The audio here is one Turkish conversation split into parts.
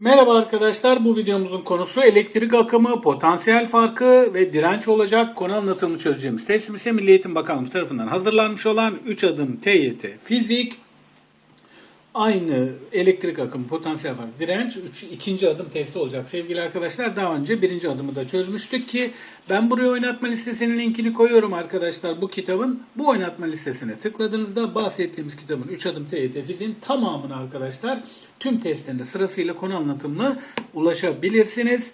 Merhaba arkadaşlar, bu videomuzun konusu elektrik akımı, potansiyel farkı ve direnç olacak konu anlatımını çözeceğimiz test ise Milli Eğitim Bakanlığı tarafından hazırlanmış olan 3 adım TYT fizik, aynı elektrik akımı, potansiyel farkı, direnç, üç, ikinci adım testi olacak sevgili arkadaşlar. Daha önce birinci adımı da çözmüştük ki ben buraya oynatma listesinin linkini koyuyorum arkadaşlar bu kitabın. Bu oynatma listesine tıkladığınızda bahsettiğimiz kitabın 3 adım TYT fiziğin tamamını arkadaşlar tüm testlerinde sırasıyla konu anlatımına ulaşabilirsiniz.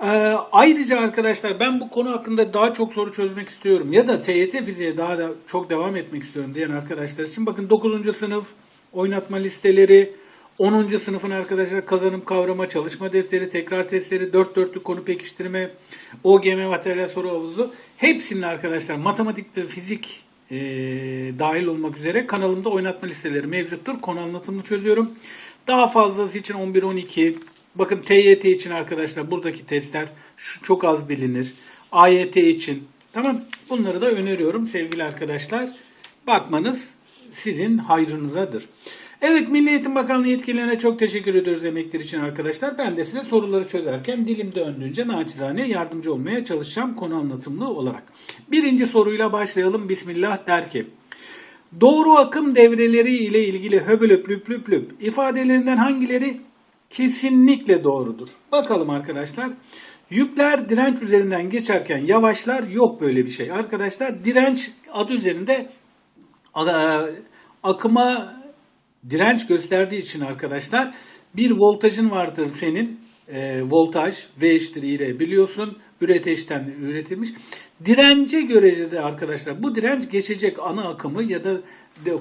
Ee, ayrıca arkadaşlar ben bu konu hakkında daha çok soru çözmek istiyorum ya da TYT fiziğe daha da çok devam etmek istiyorum diyen arkadaşlar için bakın 9. sınıf oynatma listeleri, 10. sınıfın arkadaşlar kazanım kavrama çalışma defteri, tekrar testleri, 4 dörtlük konu pekiştirme, OGM materyal soru havuzu hepsinin arkadaşlar matematikte fizik e, dahil olmak üzere kanalımda oynatma listeleri mevcuttur. Konu anlatımını çözüyorum. Daha fazlası için 11-12 bakın TYT için arkadaşlar buradaki testler şu çok az bilinir. AYT için tamam bunları da öneriyorum sevgili arkadaşlar. Bakmanız sizin hayrınızadır. Evet Milli Eğitim Bakanlığı yetkililerine çok teşekkür ediyoruz emekleri için arkadaşlar. Ben de size soruları çözerken dilim döndüğünce naçizane yardımcı olmaya çalışacağım konu anlatımlı olarak. Birinci soruyla başlayalım. Bismillah der ki. Doğru akım devreleri ile ilgili höbülüp lüp lüp lüp ifadelerinden hangileri kesinlikle doğrudur? Bakalım arkadaşlar. Yükler direnç üzerinden geçerken yavaşlar yok böyle bir şey. Arkadaşlar direnç adı üzerinde akıma direnç gösterdiği için arkadaşlar bir voltajın vardır senin e, voltaj V eşittir ile biliyorsun üreteçten üretilmiş. Dirence görece de arkadaşlar bu direnç geçecek ana akımı ya da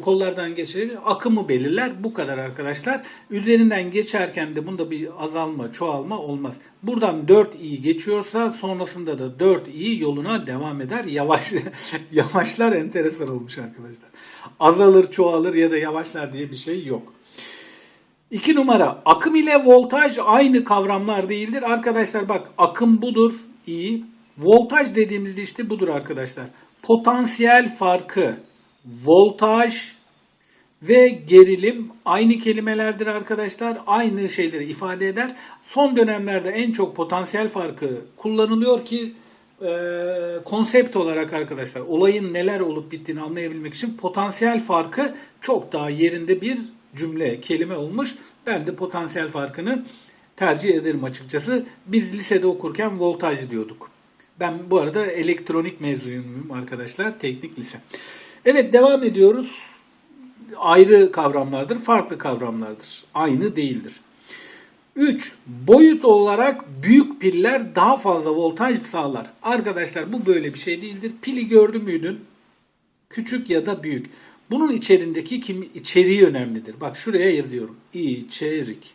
kollardan geçecek akımı belirler. Bu kadar arkadaşlar. Üzerinden geçerken de bunda bir azalma, çoğalma olmaz. Buradan 4i geçiyorsa sonrasında da 4i yoluna devam eder. Yavaş yavaşlar enteresan olmuş arkadaşlar. Azalır, çoğalır ya da yavaşlar diye bir şey yok. İki numara akım ile voltaj aynı kavramlar değildir. Arkadaşlar bak akım budur iyi. Voltaj dediğimizde işte budur arkadaşlar. Potansiyel farkı voltaj ve gerilim aynı kelimelerdir arkadaşlar. Aynı şeyleri ifade eder. Son dönemlerde en çok potansiyel farkı kullanılıyor ki e, konsept olarak arkadaşlar olayın neler olup bittiğini anlayabilmek için potansiyel farkı çok daha yerinde bir cümle, kelime olmuş. Ben de potansiyel farkını tercih ederim açıkçası. Biz lisede okurken voltaj diyorduk. Ben bu arada elektronik mezunuyum arkadaşlar. Teknik lise. Evet devam ediyoruz. Ayrı kavramlardır, farklı kavramlardır. Aynı değildir. 3. Boyut olarak büyük piller daha fazla voltaj sağlar. Arkadaşlar bu böyle bir şey değildir. Pili gördü müydün? Küçük ya da büyük. Bunun içerindeki kim içeriği önemlidir. Bak şuraya yazıyorum. İçerik.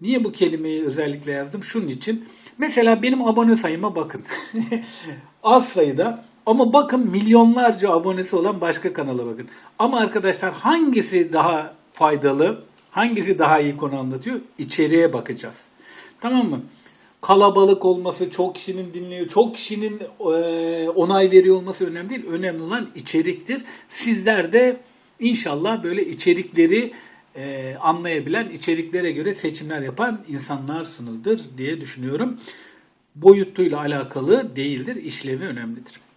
Niye bu kelimeyi özellikle yazdım? Şunun için. Mesela benim abone sayıma bakın. Az sayıda ama bakın milyonlarca abonesi olan başka kanala bakın. Ama arkadaşlar hangisi daha faydalı? Hangisi daha iyi konu anlatıyor? İçeriğe bakacağız. Tamam mı? Kalabalık olması, çok kişinin dinliyor, çok kişinin e, onay veriyor olması önemli değil. Önemli olan içeriktir. Sizler de inşallah böyle içerikleri e, anlayabilen, içeriklere göre seçimler yapan insanlarsınızdır diye düşünüyorum. Boyutuyla alakalı değildir, işlevi önemlidir.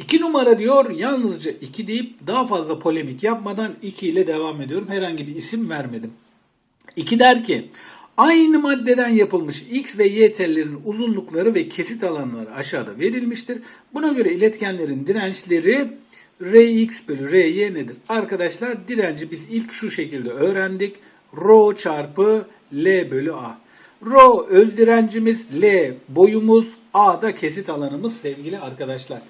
İki numara diyor yalnızca iki deyip daha fazla polemik yapmadan iki ile devam ediyorum. Herhangi bir isim vermedim. İki der ki aynı maddeden yapılmış X ve Y tellerinin uzunlukları ve kesit alanları aşağıda verilmiştir. Buna göre iletkenlerin dirençleri Rx bölü Ry nedir? Arkadaşlar direnci biz ilk şu şekilde öğrendik. Rho çarpı L bölü A. Rho öz direncimiz, L boyumuz, A da kesit alanımız sevgili arkadaşlar.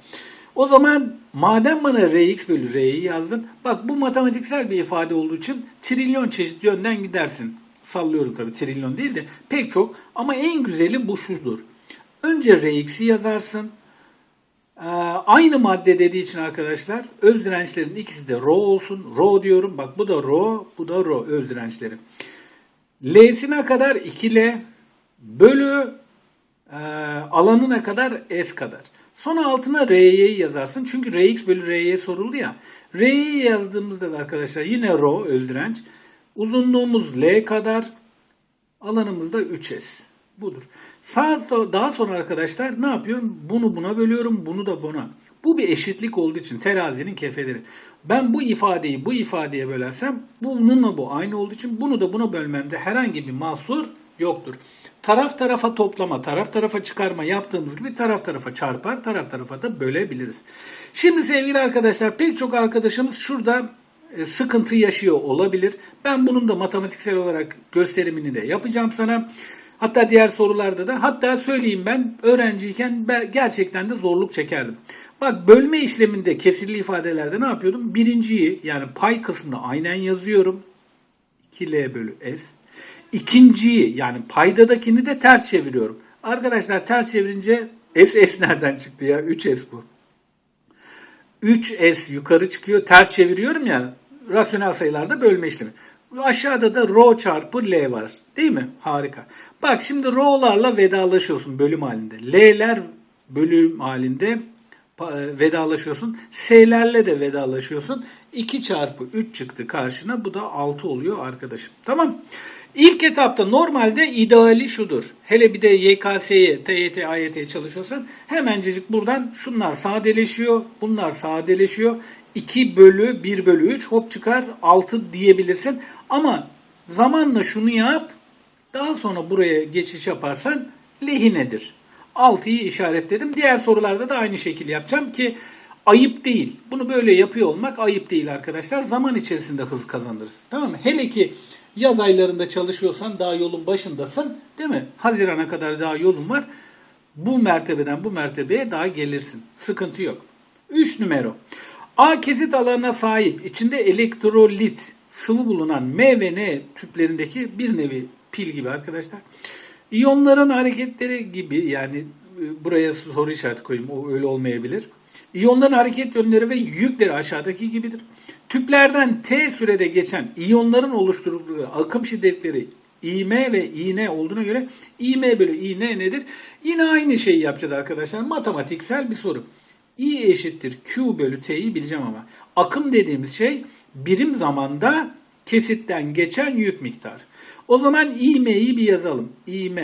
O zaman madem bana Rx bölü R'yi yazdın, bak bu matematiksel bir ifade olduğu için trilyon çeşit yönden gidersin. Sallıyorum tabii trilyon değil de pek çok ama en güzeli bu şudur. Önce Rx'i yazarsın. Ee, aynı madde dediği için arkadaşlar öz dirençlerin ikisi de rho olsun. Rho diyorum. Bak bu da rho, bu da rho öz dirençleri. L'sine kadar 2L bölü e, alanına kadar S kadar. Sonra altına Ry'yi yazarsın. Çünkü Rx bölü Ry soruldu ya. Ry'yi yazdığımızda da arkadaşlar yine rho öz direnç. Uzunluğumuz L kadar. Alanımız da 3S. Budur. Sağ, daha sonra arkadaşlar ne yapıyorum? Bunu buna bölüyorum, bunu da buna. Bu bir eşitlik olduğu için terazinin kefeleri. Ben bu ifadeyi bu ifadeye bölersem bununla bu aynı olduğu için bunu da buna bölmemde herhangi bir mahsur yoktur. Taraf tarafa toplama, taraf tarafa çıkarma yaptığımız gibi taraf tarafa çarpar, taraf tarafa da bölebiliriz. Şimdi sevgili arkadaşlar pek çok arkadaşımız şurada e, sıkıntı yaşıyor olabilir. Ben bunun da matematiksel olarak gösterimini de yapacağım sana. Hatta diğer sorularda da hatta söyleyeyim ben öğrenciyken ben gerçekten de zorluk çekerdim. Bak bölme işleminde kesirli ifadelerde ne yapıyordum? Birinciyi yani pay kısmını aynen yazıyorum. 2L bölü S. İkinciyi yani paydadakini de ters çeviriyorum. Arkadaşlar ters çevirince S S nereden çıktı ya? 3S bu. 3S yukarı çıkıyor. Ters çeviriyorum ya. Rasyonel sayılarda bölme işlemi. Aşağıda da rho çarpı L var. Değil mi? Harika. Bak şimdi rho'larla vedalaşıyorsun bölüm halinde. L'ler bölüm halinde e, vedalaşıyorsun. S'lerle de vedalaşıyorsun. 2 çarpı 3 çıktı karşına. Bu da 6 oluyor arkadaşım. Tamam. İlk etapta normalde ideali şudur. Hele bir de YKS'ye, TYT, AYT'ye çalışıyorsan hemencecik buradan şunlar sadeleşiyor. Bunlar sadeleşiyor. 2 bölü 1 bölü 3 hop çıkar 6 diyebilirsin. Ama zamanla şunu yap. Daha sonra buraya geçiş yaparsan lehinedir. 6'yı işaretledim. Diğer sorularda da aynı şekilde yapacağım ki ayıp değil. Bunu böyle yapıyor olmak ayıp değil arkadaşlar. Zaman içerisinde hız kazanırız. Tamam mı? Hele ki yaz aylarında çalışıyorsan daha yolun başındasın. Değil mi? Hazirana kadar daha yolun var. Bu mertebeden bu mertebeye daha gelirsin. Sıkıntı yok. 3 numara. A kesit alanına sahip içinde elektrolit sıvı bulunan M ve N tüplerindeki bir nevi pil gibi arkadaşlar. İyonların hareketleri gibi yani e, buraya soru işareti koyayım o öyle olmayabilir. İyonların hareket yönleri ve yükleri aşağıdaki gibidir. Tüplerden T sürede geçen iyonların oluşturduğu akım şiddetleri İM ve İN olduğuna göre İM bölü İN nedir? Yine aynı şeyi yapacağız arkadaşlar. Matematiksel bir soru. I eşittir Q bölü T'yi bileceğim ama. Akım dediğimiz şey birim zamanda kesitten geçen yük miktarı. O zaman İM'yi bir yazalım. İM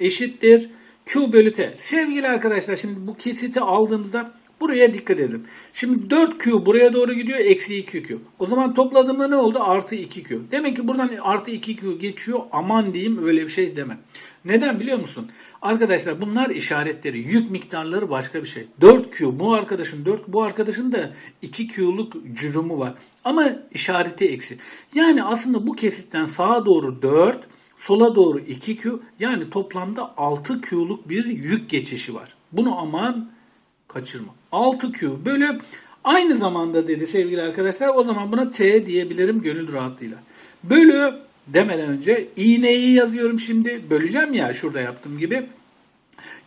eşittir Q bölü T. Sevgili arkadaşlar şimdi bu kesiti aldığımızda buraya dikkat edelim. Şimdi 4Q buraya doğru gidiyor. Eksi 2Q. O zaman topladığımda ne oldu? Artı 2Q. Demek ki buradan artı 2Q geçiyor. Aman diyeyim öyle bir şey deme. Neden biliyor musun? Arkadaşlar bunlar işaretleri. Yük miktarları başka bir şey. 4Q bu arkadaşın 4 bu arkadaşın da 2Q'luk cürümü var. Ama işareti eksi. Yani aslında bu kesitten sağa doğru 4, sola doğru 2Q yani toplamda 6Q'luk bir yük geçişi var. Bunu aman kaçırma. 6Q bölü aynı zamanda dedi sevgili arkadaşlar o zaman buna T diyebilirim gönül rahatlığıyla. Bölü demeden önce iğneyi yazıyorum şimdi. Böleceğim ya şurada yaptığım gibi.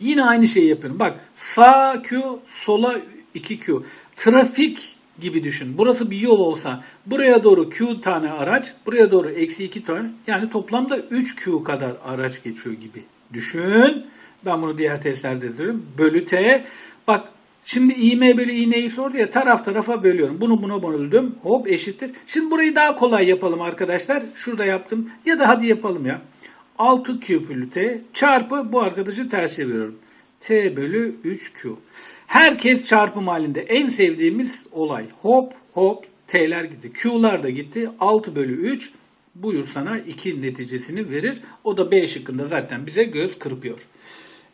Yine aynı şeyi yapıyorum. Bak sağ Q sola 2Q. Trafik gibi düşün. Burası bir yol olsa buraya doğru Q tane araç, buraya doğru eksi 2 tane yani toplamda 3Q kadar araç geçiyor gibi düşün. Ben bunu diğer testlerde yazıyorum. Bölü T. Şimdi İM bölü İğneyi sordu ya taraf tarafa bölüyorum. Bunu buna böldüm. Hop eşittir. Şimdi burayı daha kolay yapalım arkadaşlar. Şurada yaptım. Ya da hadi yapalım ya. 6Q bölü T çarpı bu arkadaşı ters çeviriyorum. T bölü 3Q. Herkes çarpım halinde. En sevdiğimiz olay. Hop hop T'ler gitti. Q'lar da gitti. 6 bölü 3 buyur sana 2 neticesini verir. O da B şıkkında zaten bize göz kırpıyor.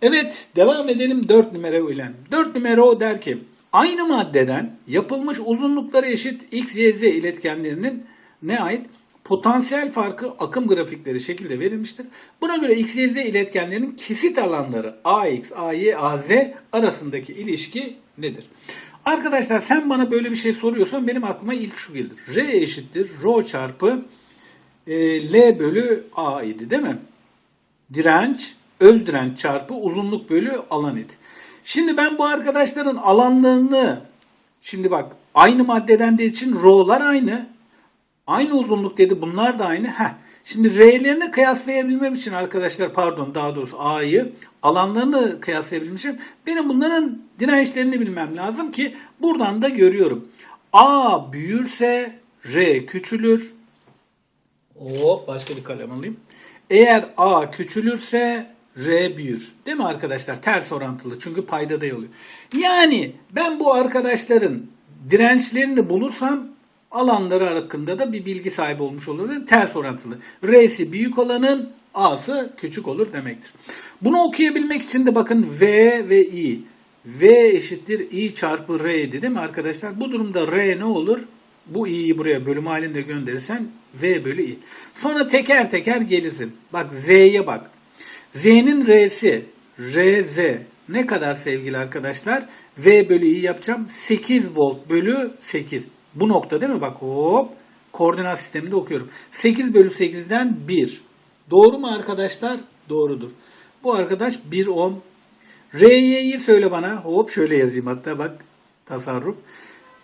Evet devam edelim 4 numara ile. 4 numara o der ki aynı maddeden yapılmış uzunlukları eşit X, Y, Z iletkenlerinin ne ait? Potansiyel farkı akım grafikleri şekilde verilmiştir. Buna göre X, Y, Z iletkenlerinin kesit alanları AX, AY, AZ arasındaki ilişki nedir? Arkadaşlar sen bana böyle bir şey soruyorsan benim aklıma ilk şu gelir. R eşittir rho çarpı e, L bölü A idi değil mi? Direnç, öz direnç çarpı uzunluk bölü alan idi. Şimdi ben bu arkadaşların alanlarını şimdi bak aynı maddeden de için rho'lar aynı. Aynı uzunluk dedi. Bunlar da aynı. Heh. Şimdi R'lerini kıyaslayabilmem için arkadaşlar pardon daha doğrusu A'yı alanlarını kıyaslayabilmem için benim bunların dirençlerini bilmem lazım ki buradan da görüyorum. A büyürse R küçülür. Hop başka bir kalem alayım. Eğer A küçülürse R büyür. Değil mi arkadaşlar? Ters orantılı. Çünkü payda da oluyor. Yani ben bu arkadaşların dirençlerini bulursam alanları hakkında da bir bilgi sahibi olmuş olurum. Ters orantılı. R'si büyük olanın A'sı küçük olur demektir. Bunu okuyabilmek için de bakın V ve I. V eşittir I çarpı R'ydi değil mi arkadaşlar? Bu durumda R ne olur? Bu i'yi buraya bölüm halinde gönderirsen v bölü i. Sonra teker teker gelirsin. Bak z'ye bak. Z'nin r'si rz ne kadar sevgili arkadaşlar? v bölü i yapacağım. 8 volt bölü 8. Bu nokta değil mi? Bak hop. Koordinat sisteminde okuyorum. 8 bölü 8'den 1. Doğru mu arkadaşlar? Doğrudur. Bu arkadaş 1 ohm. R'yi söyle bana. Hop şöyle yazayım hatta bak tasarruf.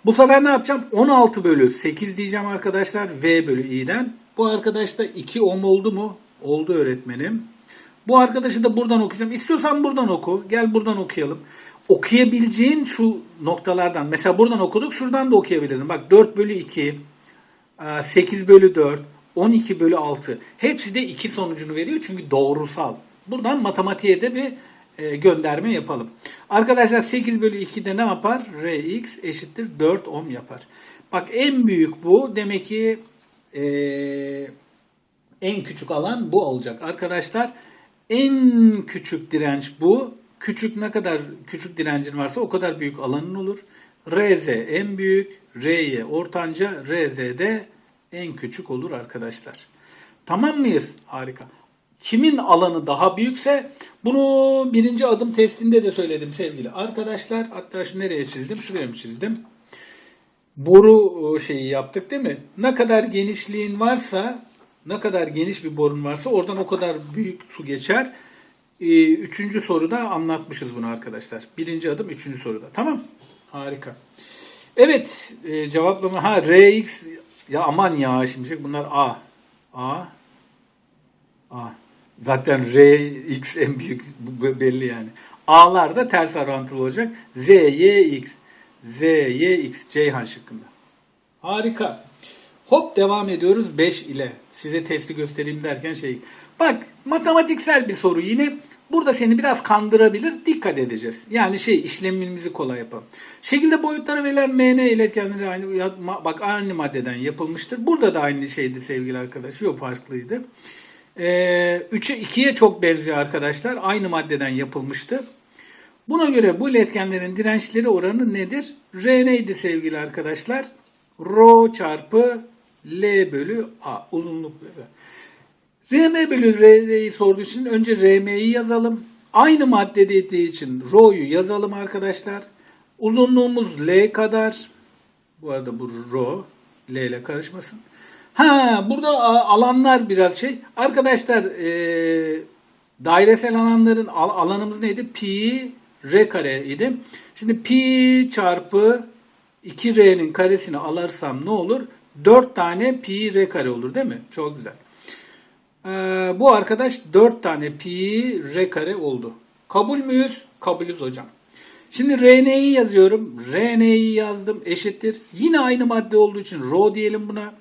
Bu sefer ne yapacağım? 16 bölü 8 diyeceğim arkadaşlar. V bölü i'den. Bu arkadaş da 2 ohm oldu mu? Oldu öğretmenim. Bu arkadaşı da buradan okuyacağım. İstiyorsan buradan oku. Gel buradan okuyalım. Okuyabileceğin şu noktalardan. Mesela buradan okuduk. Şuradan da okuyabilirsin. Bak 4 bölü 2, 8 bölü 4, 12 bölü 6. Hepsi de 2 sonucunu veriyor. Çünkü doğrusal. Buradan matematiğe de bir e, gönderme yapalım. Arkadaşlar 8 bölü 2'de ne yapar? Rx eşittir 4 ohm yapar. Bak en büyük bu. Demek ki e, en küçük alan bu olacak. Arkadaşlar en küçük direnç bu. Küçük ne kadar küçük direncin varsa o kadar büyük alanın olur. Rz en büyük, Ry ortanca, Rz de en küçük olur arkadaşlar. Tamam mıyız? Harika. Kimin alanı daha büyükse bunu birinci adım testinde de söyledim sevgili arkadaşlar. Hatta şu nereye çizdim? Şuraya mı çizdim? Boru şeyi yaptık değil mi? Ne kadar genişliğin varsa, ne kadar geniş bir borun varsa oradan o kadar büyük su geçer. Ee, Üçüncü soruda anlatmışız bunu arkadaşlar. Birinci adım üçüncü soruda. Tamam. Harika. Evet e, cevaplama. Ha Rx ya aman ya şimdi bunlar A. A. A. Zaten Rx en büyük belli yani. A'lar da ters orantılı olacak. Z, Y, X. Z, Y, X. Ceyhan şıkkında. Harika. Hop devam ediyoruz 5 ile. Size testi göstereyim derken şey. Bak matematiksel bir soru yine. Burada seni biraz kandırabilir. Dikkat edeceğiz. Yani şey işlemimizi kolay yapalım. Şekilde boyutlara verilen MN iletkenleri aynı bak aynı maddeden yapılmıştır. Burada da aynı şeydi sevgili arkadaş. Yok farklıydı. Ee, 3'e 2'ye çok benziyor arkadaşlar. Aynı maddeden yapılmıştı. Buna göre bu iletkenlerin dirençleri oranı nedir? R neydi sevgili arkadaşlar? Rho çarpı L bölü A uzunluk bölü. RM bölü R'yi sorduğu için önce RM'yi yazalım. Aynı madde dediği için Rho'yu yazalım arkadaşlar. Uzunluğumuz L kadar. Bu arada bu Rho L ile karışmasın. Ha burada alanlar biraz şey. Arkadaşlar e, dairesel alanların al- alanımız neydi? Pi R kare idi. Şimdi pi çarpı 2R'nin karesini alırsam ne olur? 4 tane pi R kare olur değil mi? Çok güzel. Ee, bu arkadaş 4 tane pi r kare oldu. Kabul müyüz? Kabulüz hocam. Şimdi rn'yi yazıyorum. rn'yi yazdım eşittir. Yine aynı madde olduğu için rho diyelim buna.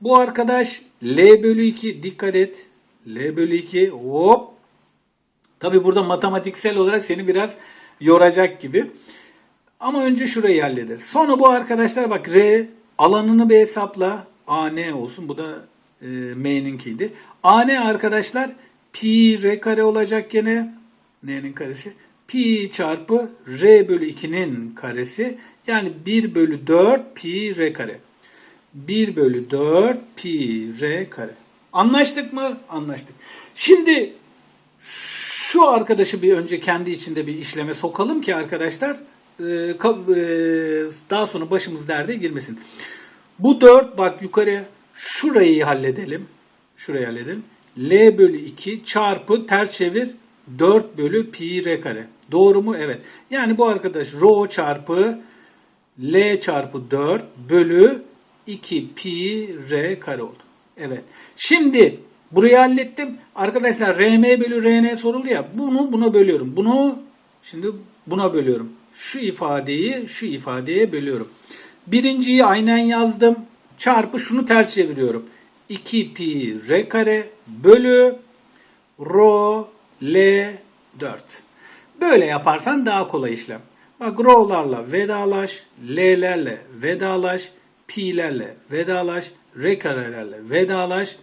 Bu arkadaş L bölü 2 dikkat et. L bölü 2 hop. Tabi burada matematiksel olarak seni biraz yoracak gibi. Ama önce şurayı hallederiz. Sonra bu arkadaşlar bak R alanını bir hesapla. AN olsun. Bu da e, M'ninkiydi. AN arkadaşlar pi R kare olacak gene. N'nin karesi. Pi çarpı R bölü 2'nin karesi. Yani 1 bölü 4 pi R kare. 1 bölü 4 pi R kare. Anlaştık mı? Anlaştık. Şimdi şu arkadaşı bir önce kendi içinde bir işleme sokalım ki arkadaşlar ka- daha sonra başımız derde girmesin. Bu 4 bak yukarı şurayı halledelim. Şurayı halledelim. L bölü 2 çarpı ters çevir 4 bölü pi r kare. Doğru mu? Evet. Yani bu arkadaş rho çarpı L çarpı 4 bölü 2 pi r kare oldu. Evet. Şimdi burayı hallettim. Arkadaşlar rm bölü rn soruldu ya. Bunu buna bölüyorum. Bunu şimdi buna bölüyorum. Şu ifadeyi şu ifadeye bölüyorum. Birinciyi aynen yazdım. Çarpı şunu ters çeviriyorum. 2 pi r kare bölü Rho, L, 4. Böyle yaparsan daha kolay işlem. Bak Rho'larla vedalaş, L'lerle vedalaş, Pi'lerle vedalaş, R karelerle vedalaş.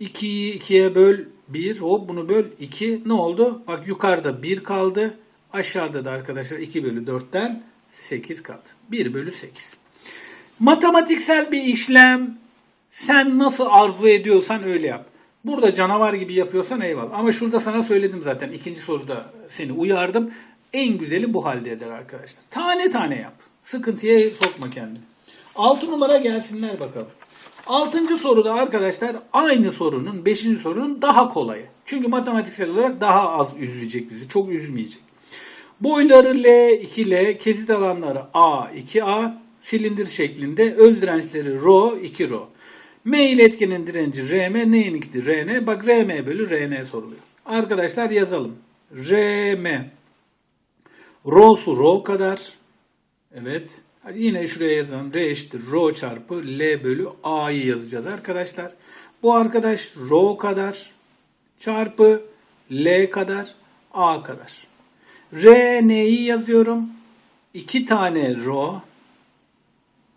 2'yi 2'ye böl 1. Hop bunu böl 2. Ne oldu? Bak yukarıda 1 kaldı. Aşağıda da arkadaşlar 2 bölü 4'ten 8 kaldı. 1 bölü 8. Matematiksel bir işlem. Sen nasıl arzu ediyorsan öyle yap. Burada canavar gibi yapıyorsan eyvallah. Ama şurada sana söyledim zaten. ikinci soruda seni uyardım. En güzeli bu halde eder arkadaşlar. Tane tane yap. Sıkıntıya sokma kendini. 6 numara gelsinler bakalım. Altıncı soruda arkadaşlar aynı sorunun, beşinci sorunun daha kolayı. Çünkü matematiksel olarak daha az üzecek bizi. Çok üzmeyecek. Boyları L, 2L, kesit alanları A, 2A, silindir şeklinde, öz dirençleri Rho, 2 Rho. M ile etkenin direnci RM, neyinkti RN? Bak RM bölü RN soruluyor. Arkadaşlar yazalım. RM, Rho'su Rho kadar. Evet. Yine şuraya yazalım. R eşittir Rho çarpı L bölü A'yı yazacağız arkadaşlar. Bu arkadaş Rho kadar çarpı L kadar A kadar. R neyi yazıyorum? 2 tane Rho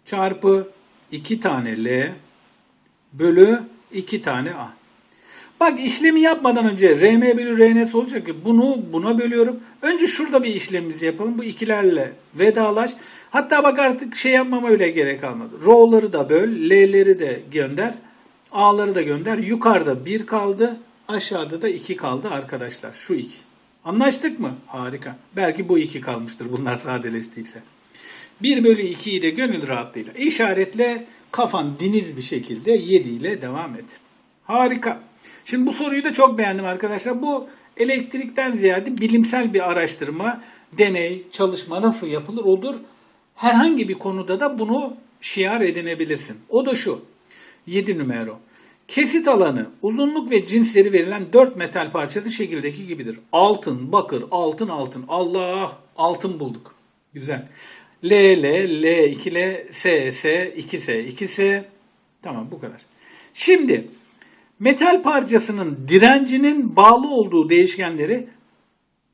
çarpı 2 tane L bölü 2 tane A. Bak işlemi yapmadan önce RM bölü RN'si olacak ki bunu buna bölüyorum. Önce şurada bir işlemimizi yapalım. Bu ikilerle vedalaş. Hatta bak artık şey yapmama öyle gerek kalmadı. R'ları da böl, L'leri de gönder, A'ları da gönder. Yukarıda 1 kaldı, aşağıda da 2 kaldı arkadaşlar. Şu 2. Anlaştık mı? Harika. Belki bu 2 kalmıştır bunlar sadeleştiyse. 1 bölü 2'yi de gönül rahatlığıyla işaretle kafan diniz bir şekilde 7 ile devam et. Harika. Şimdi bu soruyu da çok beğendim arkadaşlar. Bu elektrikten ziyade bilimsel bir araştırma, deney, çalışma nasıl yapılır odur. Herhangi bir konuda da bunu şiar edinebilirsin. O da şu. 7 numara. Kesit alanı, uzunluk ve cinsleri verilen 4 metal parçası şekildeki gibidir. Altın, bakır, altın, altın. Allah! Altın bulduk. Güzel. L, L, L, 2L, S, S, 2S, 2S. Tamam bu kadar. Şimdi metal parçasının direncinin bağlı olduğu değişkenleri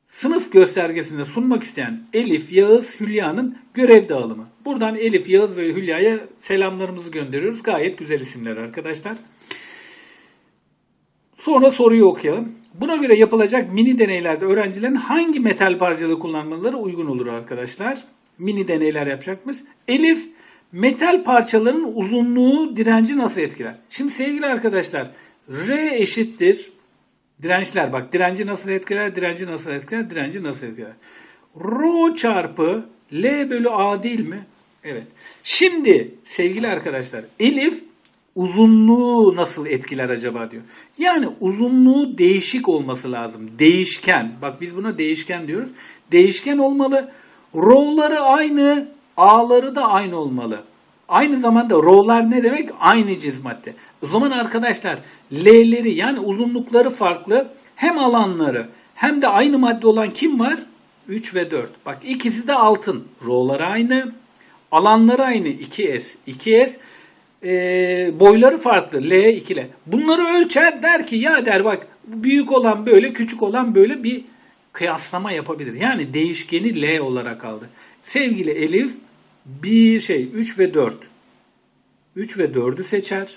sınıf göstergesinde sunmak isteyen Elif, Yağız, Hülya'nın görev dağılımı. Buradan Elif, Yağız ve Hülya'ya selamlarımızı gönderiyoruz. Gayet güzel isimler arkadaşlar. Sonra soruyu okuyalım. Buna göre yapılacak mini deneylerde öğrencilerin hangi metal parçaları kullanmaları uygun olur arkadaşlar? Mini deneyler yapacakmış. Elif, metal parçaların uzunluğu direnci nasıl etkiler? Şimdi sevgili arkadaşlar, R eşittir dirençler. Bak direnci nasıl etkiler, direnci nasıl etkiler, direnci nasıl etkiler? Rho çarpı L bölü A değil mi? Evet. Şimdi sevgili arkadaşlar, Elif uzunluğu nasıl etkiler acaba diyor. Yani uzunluğu değişik olması lazım. Değişken. Bak biz buna değişken diyoruz. Değişken olmalı. R'ları aynı, A'ları da aynı olmalı. Aynı zamanda r'lar ne demek? Aynı cins madde. O zaman arkadaşlar L'leri yani uzunlukları farklı. Hem alanları hem de aynı madde olan kim var? 3 ve 4. Bak ikisi de altın. R'ları aynı. Alanları aynı. 2S. 2S e, boyları farklı. L 2L. Bunları ölçer der ki ya der bak büyük olan böyle küçük olan böyle bir kıyaslama yapabilir. Yani değişkeni L olarak aldı. Sevgili Elif bir şey 3 ve 4. 3 ve 4'ü seçer.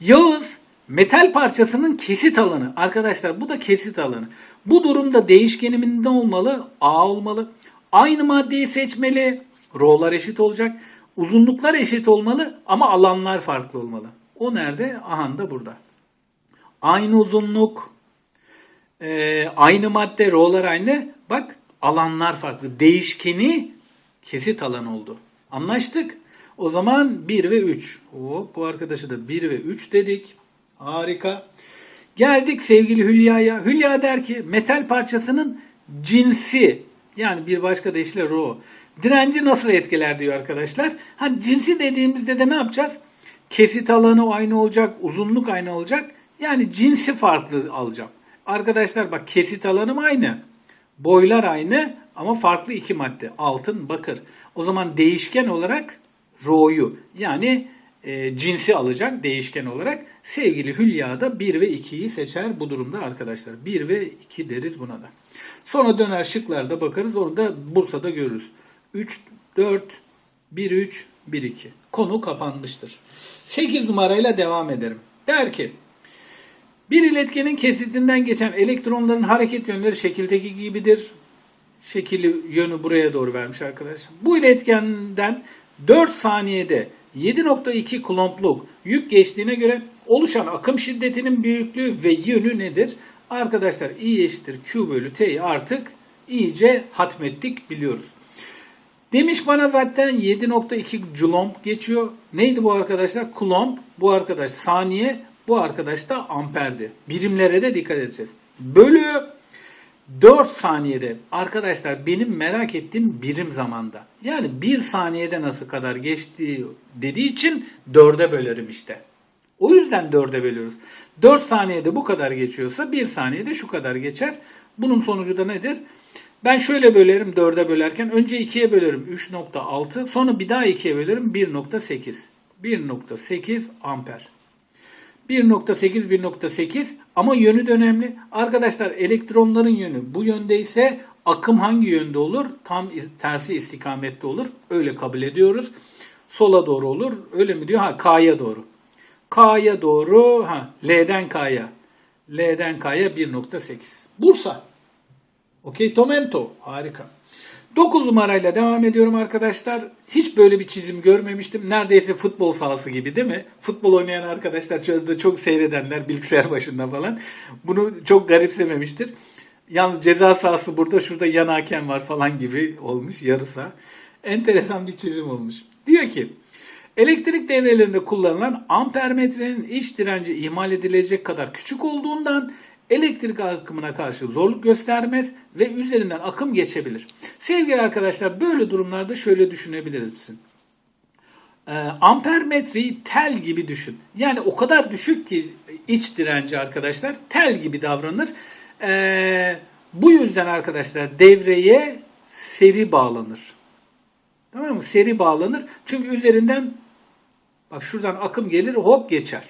Yağız metal parçasının kesit alanı. Arkadaşlar bu da kesit alanı. Bu durumda değişkenimin ne olmalı? A olmalı. Aynı maddeyi seçmeli. R'lar eşit olacak. Uzunluklar eşit olmalı ama alanlar farklı olmalı. O nerede? Aha da burada. Aynı uzunluk, e, aynı madde, R'lar aynı. Bak alanlar farklı. Değişkeni kesit alan oldu. Anlaştık. O zaman 1 ve 3. Hop, bu arkadaşı da 1 ve 3 dedik. Harika. Geldik sevgili Hülya'ya. Hülya der ki metal parçasının cinsi yani bir başka deyişle rho direnci nasıl etkiler diyor arkadaşlar. Ha cinsi dediğimizde de ne yapacağız? Kesit alanı aynı olacak, uzunluk aynı olacak. Yani cinsi farklı alacağım. Arkadaşlar bak kesit alanım aynı. Boylar aynı ama farklı iki madde. Altın, bakır. O zaman değişken olarak rho'yu yani e, cinsi alacak değişken olarak. Sevgili Hülya da 1 ve 2'yi seçer bu durumda arkadaşlar. 1 ve 2 deriz buna da. Sonra döner şıklarda bakarız. Orada Bursa'da görürüz. 3, 4, 1, 3, 1, 2. Konu kapanmıştır. 8 numarayla devam ederim. Der ki bir iletkenin kesitinden geçen elektronların hareket yönleri şekildeki gibidir. Şekili yönü buraya doğru vermiş arkadaşlar. Bu iletkenden 4 saniyede 7.2 kulompluk yük geçtiğine göre oluşan akım şiddetinin büyüklüğü ve yönü nedir? Arkadaşlar I eşittir Q bölü T'yi artık iyice hatmettik biliyoruz. Demiş bana zaten 7.2 coulomb geçiyor. Neydi bu arkadaşlar? Coulomb. Bu arkadaş saniye. Bu arkadaş da amperdi. Birimlere de dikkat edeceğiz. Bölü 4 saniyede. Arkadaşlar benim merak ettiğim birim zamanda. Yani 1 saniyede nasıl kadar geçtiği dediği için 4'e bölerim işte. O yüzden 4'e bölüyoruz. 4 saniyede bu kadar geçiyorsa 1 saniyede şu kadar geçer. Bunun sonucu da nedir? Ben şöyle bölerim 4'e bölerken önce 2'ye bölerim 3.6 sonra bir daha 2'ye bölerim 1.8. 1.8 amper. 1.8 1.8 ama yönü de önemli. Arkadaşlar elektronların yönü bu yönde ise akım hangi yönde olur? Tam tersi istikamette olur. Öyle kabul ediyoruz. Sola doğru olur. Öyle mi diyor? Ha K'ya doğru. K'ya doğru ha L'den K'ya. L'den K'ya 1.8. Bursa. Okey Tomento. Harika. 9 numarayla devam ediyorum arkadaşlar. Hiç böyle bir çizim görmemiştim. Neredeyse futbol sahası gibi değil mi? Futbol oynayan arkadaşlar çölde çok seyredenler bilgisayar başında falan. Bunu çok garipsememiştir. Yalnız ceza sahası burada şurada yan hakem var falan gibi olmuş yarı saha. Enteresan bir çizim olmuş. Diyor ki elektrik devrelerinde kullanılan ampermetrenin iç direnci ihmal edilecek kadar küçük olduğundan elektrik akımına karşı zorluk göstermez ve üzerinden akım geçebilir. Sevgili arkadaşlar böyle durumlarda şöyle düşünebiliriz misin? Ee, ampermetreyi tel gibi düşün. Yani o kadar düşük ki iç direnci arkadaşlar tel gibi davranır. Ee, bu yüzden arkadaşlar devreye seri bağlanır. Tamam mı? Seri bağlanır. Çünkü üzerinden bak şuradan akım gelir hop geçer.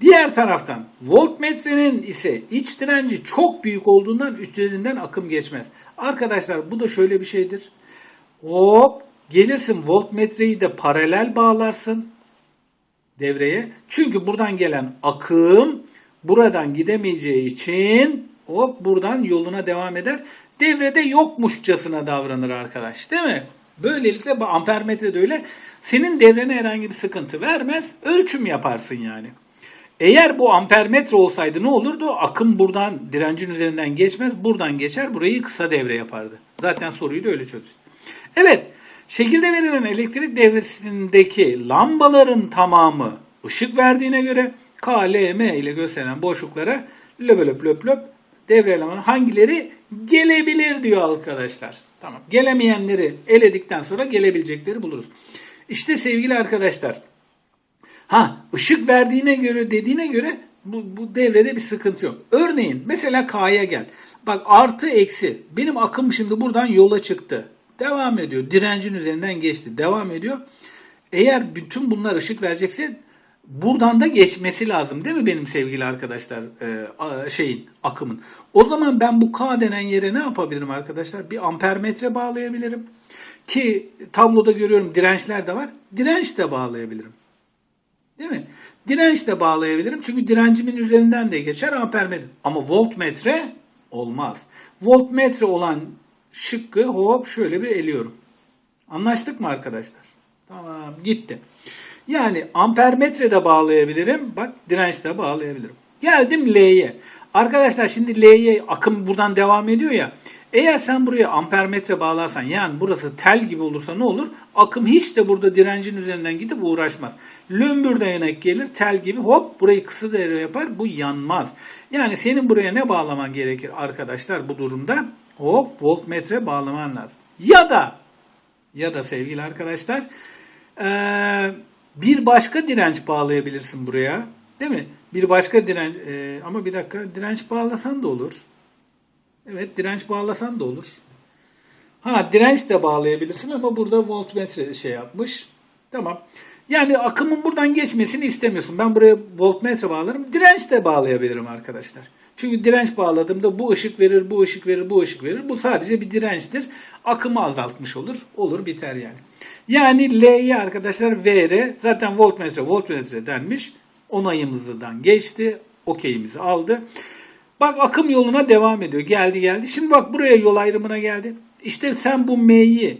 Diğer taraftan voltmetrenin ise iç direnci çok büyük olduğundan üzerinden akım geçmez. Arkadaşlar bu da şöyle bir şeydir. Hop gelirsin voltmetreyi de paralel bağlarsın devreye. Çünkü buradan gelen akım buradan gidemeyeceği için hop buradan yoluna devam eder. Devrede yokmuşçasına davranır arkadaş değil mi? Böylelikle ampermetre de öyle. Senin devrene herhangi bir sıkıntı vermez. Ölçüm yaparsın yani. Eğer bu ampermetre olsaydı ne olurdu? Akım buradan direncin üzerinden geçmez. Buradan geçer. Burayı kısa devre yapardı. Zaten soruyu da öyle çözeceğiz. Evet. Şekilde verilen elektrik devresindeki lambaların tamamı ışık verdiğine göre K, L, M ile gösterilen boşluklara löp löp löp löp devre elemanı hangileri gelebilir diyor arkadaşlar. Tamam. Gelemeyenleri eledikten sonra gelebilecekleri buluruz. İşte sevgili arkadaşlar Ha ışık verdiğine göre dediğine göre bu, bu devrede bir sıkıntı yok. Örneğin mesela K'ya gel. Bak artı eksi. Benim akım şimdi buradan yola çıktı. Devam ediyor. Direncin üzerinden geçti. Devam ediyor. Eğer bütün bunlar ışık verecekse buradan da geçmesi lazım değil mi benim sevgili arkadaşlar e, şeyin akımın. O zaman ben bu K denen yere ne yapabilirim arkadaşlar? Bir ampermetre bağlayabilirim. Ki tabloda görüyorum dirençler de var. Direnç de bağlayabilirim. Değil mi? Direnç de bağlayabilirim. Çünkü direncimin üzerinden de geçer ampermetre. Ama voltmetre olmaz. Voltmetre olan şıkkı hop şöyle bir eliyorum. Anlaştık mı arkadaşlar? Tamam gitti. Yani ampermetre de bağlayabilirim. Bak direnç de bağlayabilirim. Geldim L'ye. Arkadaşlar şimdi L'ye akım buradan devam ediyor ya. Eğer sen buraya ampermetre bağlarsan yani burası tel gibi olursa ne olur? Akım hiç de burada direncin üzerinden gidip uğraşmaz. Lömbür dayanak gelir tel gibi hop burayı kısa devre yapar bu yanmaz. Yani senin buraya ne bağlaman gerekir arkadaşlar bu durumda? Hop voltmetre bağlaman lazım. Ya da ya da sevgili arkadaşlar bir başka direnç bağlayabilirsin buraya. Değil mi? Bir başka direnç ama bir dakika direnç bağlasan da olur. Evet direnç bağlasan da olur. Ha direnç de bağlayabilirsin ama burada voltmetre şey yapmış. Tamam. Yani akımın buradan geçmesini istemiyorsun. Ben buraya voltmetre bağlarım. Direnç de bağlayabilirim arkadaşlar. Çünkü direnç bağladığımda bu ışık verir, bu ışık verir, bu ışık verir. Bu sadece bir dirençtir. Akımı azaltmış olur. Olur biter yani. Yani L'ye arkadaşlar VR zaten voltmetre voltmetre denmiş. Onayımızdan geçti. Okeyimizi aldı. Bak akım yoluna devam ediyor. Geldi geldi. Şimdi bak buraya yol ayrımına geldi. İşte sen bu M'yi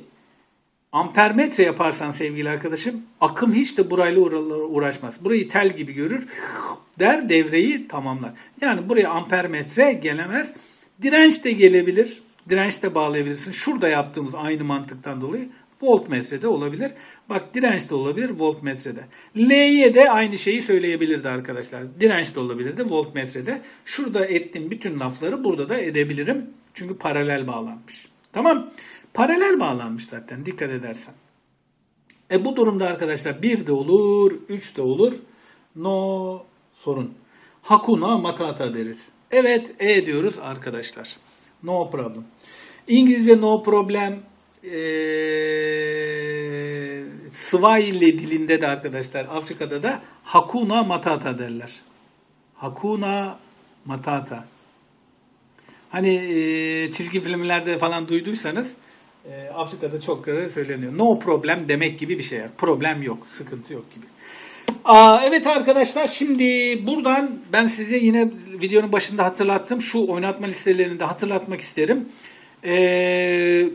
ampermetre yaparsan sevgili arkadaşım akım hiç de burayla uğra- uğraşmaz. Burayı tel gibi görür der devreyi tamamlar. Yani buraya ampermetre gelemez. Direnç de gelebilir. Direnç de bağlayabilirsin. Şurada yaptığımız aynı mantıktan dolayı voltmetrede olabilir. Bak direnç de olabilir voltmetrede. L'ye de aynı şeyi söyleyebilirdi arkadaşlar. Direnç de olabilirdi voltmetrede. Şurada ettiğim bütün lafları burada da edebilirim. Çünkü paralel bağlanmış. Tamam. Paralel bağlanmış zaten dikkat edersen. E bu durumda arkadaşlar 1 de olur, 3 de olur. No sorun. Hakuna matata deriz. Evet E diyoruz arkadaşlar. No problem. İngilizce no problem eee Swahili dilinde de arkadaşlar Afrika'da da Hakuna Matata derler. Hakuna Matata. Hani e, çizgi filmlerde falan duyduysanız e, Afrika'da çok kere söyleniyor. No problem demek gibi bir şey. Problem yok, sıkıntı yok gibi. Aa, evet arkadaşlar şimdi buradan ben size yine videonun başında hatırlattım. Şu oynatma listelerini de hatırlatmak isterim. Ee,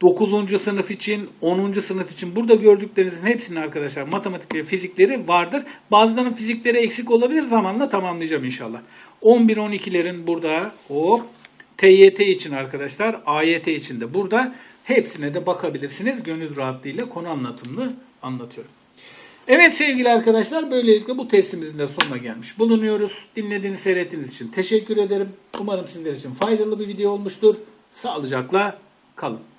9. sınıf için, 10. sınıf için burada gördüklerinizin hepsinin arkadaşlar matematik ve fizikleri vardır. Bazılarının fizikleri eksik olabilir zamanla tamamlayacağım inşallah. 11-12'lerin burada o TYT için arkadaşlar, AYT için de burada. Hepsine de bakabilirsiniz. Gönül rahatlığıyla konu anlatımını anlatıyorum. Evet sevgili arkadaşlar böylelikle bu testimizin de sonuna gelmiş bulunuyoruz. Dinlediğiniz, seyrettiğiniz için teşekkür ederim. Umarım sizler için faydalı bir video olmuştur. Sağlıcakla kalın.